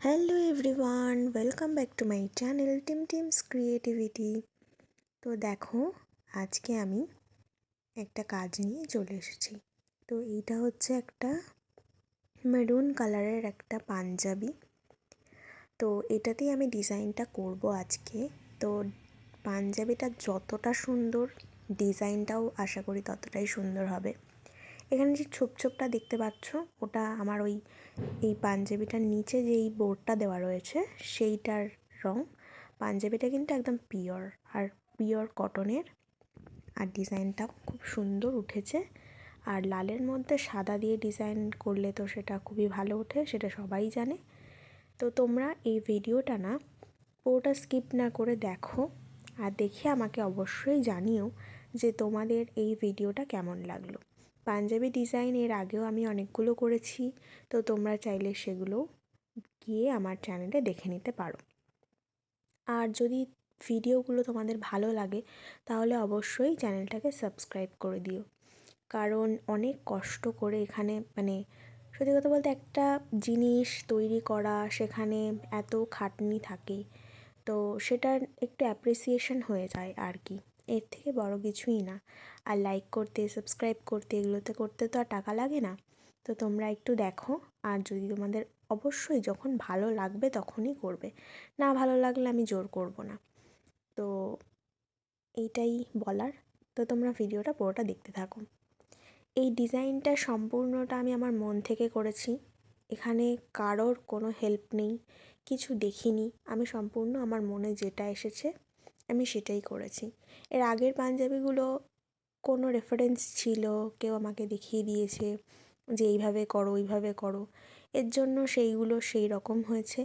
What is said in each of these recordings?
Hello everyone welcome back to my channel team teams creativity তো দেখো, আজকে আমি একটা কাজ নিয়ে চলে এসেছি। তো এইটা হচ্ছে একটা মেরুন কালারের একটা পাঞ্জাবি। তো এটাতেই আমি ডিজাইনটা করব আজকে। তো পাঞ্জাবিটা যতটা সুন্দর ডিজাইনটাও আশা করি ততটাই সুন্দর হবে। এখানে যে ছোপ ছোপটা দেখতে পাচ্ছ, ওটা আমার ওই, এই পাঞ্জাবিটার নিচে যে এই বোর্ডটা দেওয়া রয়েছে, সেইটার রং। পাঞ্জাবিটা কিন্তু একদম পিওর, আর পিওর কটনের। আর ডিজাইনটা খুব সুন্দর উঠেছে। আর লালের মধ্যে সাদা দিয়ে ডিজাইন করলে তো সেটা খুবই ভালো ওঠে, সেটা সবাই জানে। তো তোমরা এই ভিডিওটা না, পুরোটা স্কিপ না করে দেখো, আর দেখে আমাকে অবশ্যই জানিও যে তোমাদের এই ভিডিওটা কেমন লাগল। পাঞ্জাবি ডিজাইন এর আগেও আমি অনেকগুলো করেছি, তো তোমরা চাইলে সেগুলো গিয়ে আমার চ্যানেলে দেখে নিতে পারো। আর যদি ভিডিওগুলো তোমাদের ভালো লাগে, তাহলে অবশ্যই চ্যানেলটাকে সাবস্ক্রাইব করে দিও। কারণ অনেক কষ্ট করে এখানে মানে সত্যি কথা বলতে একটা জিনিস তৈরি করা সেখানে এত খাটনি থাকে, তো সেটার একটু অ্যাপ্রিসিয়েশন হয়ে যায় আর কি। এর থেকে বড় কিছুই না। আর লাইক করতে সাবস্ক্রাইব করতে, এগুলোতে করতে তো আর টাকা লাগে না। তো তোমরা একটু দেখো, আর যদি তোমাদের অবশ্যই যখন ভালো লাগবে তখনই করবে। না ভালো লাগলে আমি জোর করব না। তো এইটাই বলার। তো তোমরা ভিডিওটা পুরোটা দেখতে থাকো। এই ডিজাইনটা সম্পূর্ণটা আমি আমার মন থেকে করেছি। এখানে কারোর কোনো হেল্প নেই, কিছু দেখিনি। আমি সম্পূর্ণ আমার মনে যেটা এসেছে আমি সেটাই করেছি। এর আগের পাঞ্জাবিগুলো কোনো রেফারেন্স ছিল, কেউ আমাকে দেখিয়ে দিয়েছে যে এইভাবে করো, ওইভাবে করো। এর জন্য সেইগুলো সেই রকম হয়েছে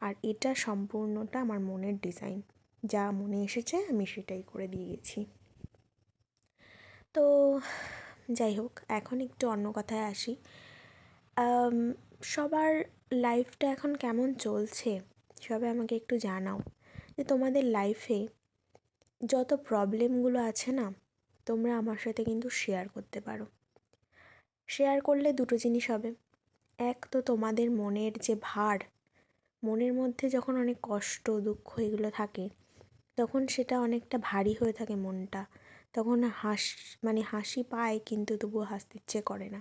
আর এটা সম্পূর্ণটা আমার মনের ডিজাইন যা মনে এসেছে আমি সেটাই করে দিয়ে গেছি। তো যাই হোক, এখন একটু অন্য কথায় আসি। সবার লাইফটা এখন কেমন চলছে? সবাই আমাকে একটু জানাও। যে তোমাদের লাইফে যত প্রবলেমগুলো আছে না, তোমরা আমার সাথে কিন্তু শেয়ার করতে পারো। শেয়ার করলে দুটো জিনিস হবে। এক তো তোমাদের মনের যে ভার, মনের মধ্যে যখন অনেক কষ্ট, দুঃখ এগুলো থাকে, তখন সেটা অনেকটা ভারী হয়ে থাকে মনটা। তখন হাস মানে হাসি পায় কিন্তু তবুও হাসতে ইচ্ছে করে না।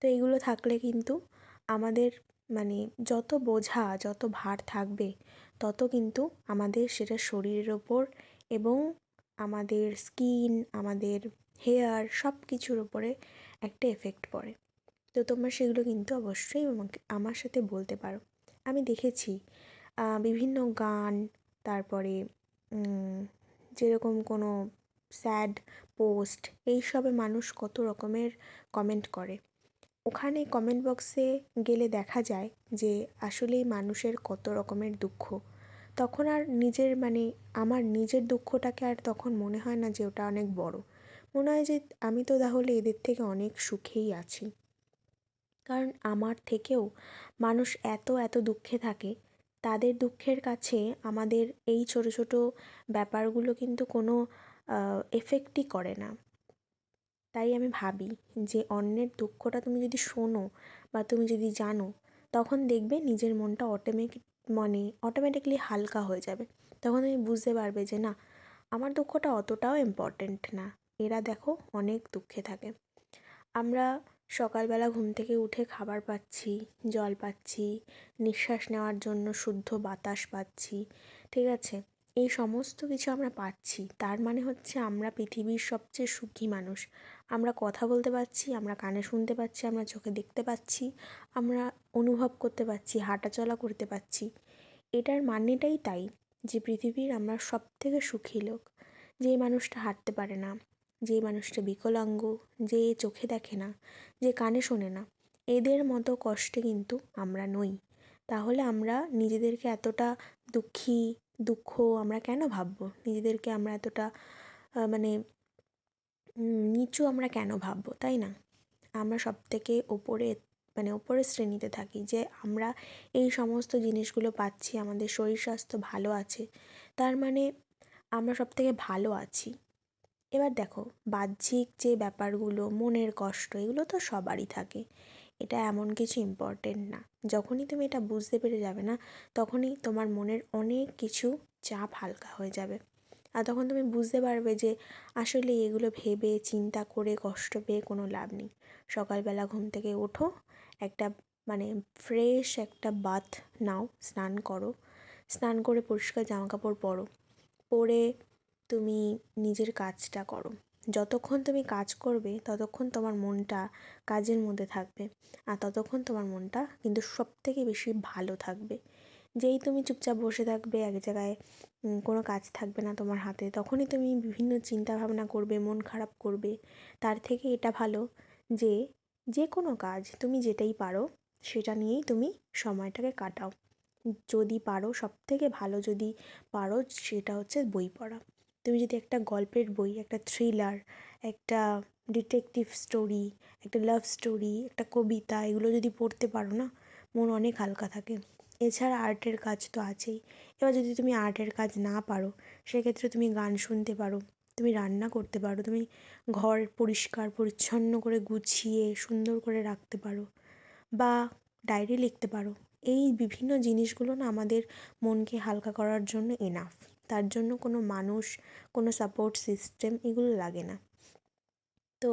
তো এইগুলো থাকলে কিন্তু আমাদের মানে যত বোঝা, যত ভার থাকবে, তত কিন্তু আমাদের সেটা শরীরের ওপর এবং আমাদের স্কিন আমাদের হেয়ার সব কিছুর ওপরে একটা এফেক্ট পড়ে। তো তোমরা সেগুলো কিন্তু অবশ্যই আমাকে, আমার সাথে বলতে পারো। আমি দেখেছি বিভিন্ন গান, তারপরে যেরকম কোনো স্যাড পোস্ট এইসবে মানুষ কত রকমের কমেন্ট করে। ওখানে কমেন্ট বক্সে গেলে দেখা যায় যে আসলেই মানুষের কত রকমের দুঃখ। তখন আর নিজের মানে আমার নিজের দুঃখটাকে আর তখন মনে হয় না যে ওটা অনেক বড়। মনে হয় যে আমি তো তাহলে এদের থেকে অনেক সুখেই আছি। কারণ আমার থেকেও মানুষ এত এত দুঃখে থাকে। তাদের দুঃখের কাছে আমাদের এই ছোটো ছোটো ব্যাপারগুলো কিন্তু কোনো এফেক্টই করে না। তাই আমি ভাবি যে অন্যের দুঃখটা তুমি যদি শোনো বা তুমি যদি জানো, তখন দেখবে নিজের মনটা অটোমেটিক মানে অটোমেটিকলি হালকা হয়ে যাবে। তখন তুমি বুঝতে পারবে যে না, আমার দুঃখটা অতটাও ইম্পর্ট্যান্ট না। এরা দেখো অনেক দুঃখে থাকে। আমরা সকালবেলা ঘুম থেকে উঠে খাবার পাচ্ছি, জল পাচ্ছি, নিঃশ্বাস নেওয়ার জন্য শুদ্ধ বাতাস পাচ্ছি, ঠিক আছে? এই সমস্ত কিছু আমরা পাচ্ছি। তার মানে হচ্ছে আমরা পৃথিবীর সবচেয়ে সুখী মানুষ। আমরা কথা বলতে পারছি, আমরা কানে শুনতে পাচ্ছি, আমরা চোখে দেখতে পাচ্ছি, আমরা অনুভব করতে পারছি, হাঁটাচলা করতে পারছি। এটার মানেটাই তাই যে পৃথিবীর আমরা সব থেকে সুখী লোক। যে মানুষটা হাঁটতে পারে না, যে মানুষটা বিকলাঙ্গ, যে চোখে দেখে না, যে কানে শোনে না, এদের মতো কষ্টে কিন্তু আমরা নই। তাহলে আমরা নিজেদেরকে এতটা দুঃখী দুঃখ আমরা কেন ভাববো? নিজেদেরকে আমরা এতটা মানে নিচু আমরা কেন ভাববো, তাই না? আমরা সব থেকে ওপরে মানে ওপরের শ্রেণীতে থাকি যে আমরা এই সমস্ত জিনিসগুলো পাচ্ছি, আমাদের শরীর স্বাস্থ্য ভালো আছে, তার মানে আমরা সব থেকে ভালো আছি। এবার দেখো, বাহ্যিক যে ব্যাপারগুলো, মনের কষ্ট, এগুলো তো সবারই থাকে। এটা এমন কিছু ইম্পর্টেন্ট না। যখনই তুমি এটা বুঝতে পেরে যাবে না, তখনই তোমার মনের অনেক কিছু চাপ হালকা হয়ে যাবে। আর তখন তুমি বুঝতে পারবে যে আসলে এগুলো ভেবে, চিন্তা করে, কষ্ট পেয়ে কোনো লাভ নেই। সকালবেলা ঘুম থেকে ওঠো, একটা মানে ফ্রেশ একটা বাথ নাও, স্নান করো। স্নান করে পরিষ্কার জামাকাপড় পরো। পরে তুমি নিজের কাজটা করো। যতক্ষণ তুমি কাজ করবে, ততক্ষণ তোমার মনটা কাজের মধ্যে থাকবে আর ততক্ষণ তোমার মনটা কিন্তু সব থেকে বেশি ভালো থাকবে। যেই তুমি চুপচাপ বসে থাকবে, এক জায়গায় কোনো কাজ থাকবে না তোমার হাতে, তখনই তুমি বিভিন্ন চিন্তা ভাবনা করবে, মন খারাপ করবে। তার থেকে এটা ভালো যে যে কোনো কাজ তুমি যেটাই পারো, সেটা নিয়েই তুমি সময়টাকে কাটাও। যদি পারো সব থেকে ভালো যদি পারো, সেটা হচ্ছে বই পড়া। তুমি যদি একটা গল্পের বই, একটা থ্রিলার একটা ডিটেকটিভ স্টোরি একটা লাভ স্টোরি একটা কবিতা, এগুলো যদি পড়তে পারো না, মন অনেক হালকা থাকে। এছাড়া আর্টের কাজ তো আছেই। এবার যদি তুমি আর্টের কাজ না পারো, সেক্ষেত্রে তুমি গান শুনতে পারো, তুমি রান্না করতে পারো, তুমি ঘর পরিষ্কার, পরিচ্ছন্ন করে গুছিয়ে, সুন্দর করে রাখতে পারো বা ডায়েরি লিখতে পারো, এই বিভিন্ন জিনিসগুলো না আমাদের মনকে হালকা করার জন্য এনাফ তার জন্য কোনো মানুষ, কোনো সাপোর্ট সিস্টেম এগুলো লাগে না। তো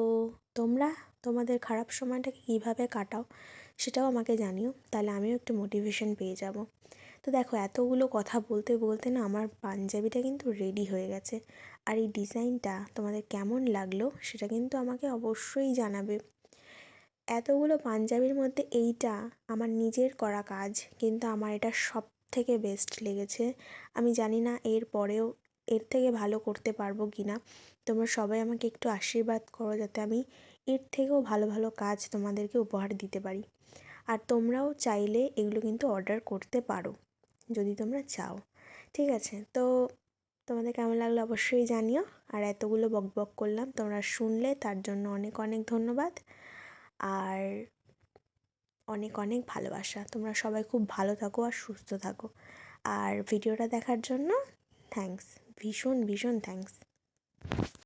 তোমরা তোমাদের খারাপ সময়টাকে কীভাবে কাটাও সেটাও আমাকে জানিও, তাহলে আমিও একটু মোটিভেশন পেয়ে যাব। তো দেখো এতগুলো কথা বলতে বলতে না আমার পাঞ্জাবিটা কিন্তু রেডি হয়ে গেছে। আর এই ডিজাইনটা তোমাদের কেমন লাগল সেটা কিন্তু আমাকে অবশ্যই জানাবে। এতগুলো পাঞ্জাবির মধ্যে এইটা আমার নিজের করা কাজ, কিন্তু আমার এটা সব থেকে বেস্ট লেগেছে। আমি জানি না এর পরেও এর থেকে ভালো করতে পারব কি না তোমরা সবাই আমাকে একটু আশীর্বাদ করো যাতে আমি এর থেকেও ভালো ভালো কাজ তোমাদেরকে উপহার দিতে পারি। আর তোমরাও চাইলে এগুলো কিন্তু অর্ডার করতে পারো, যদি তোমরা চাও। ঠিক আছে, তো তোমাদের কেমন লাগল অবশ্যই জানিও। আর এতগুলো বক বক করলাম, তোমরা শুনলে তার জন্য অনেক অনেক ধন্যবাদ। আর অনেক অনেক ভালোবাসা। তোমরা সবাই খুব ভালো থাকো আর সুস্থ থাকো। আর ভিডিওটা দেখার জন্য থ্যাংকস ভীষণ ভীষণ থ্যাংকস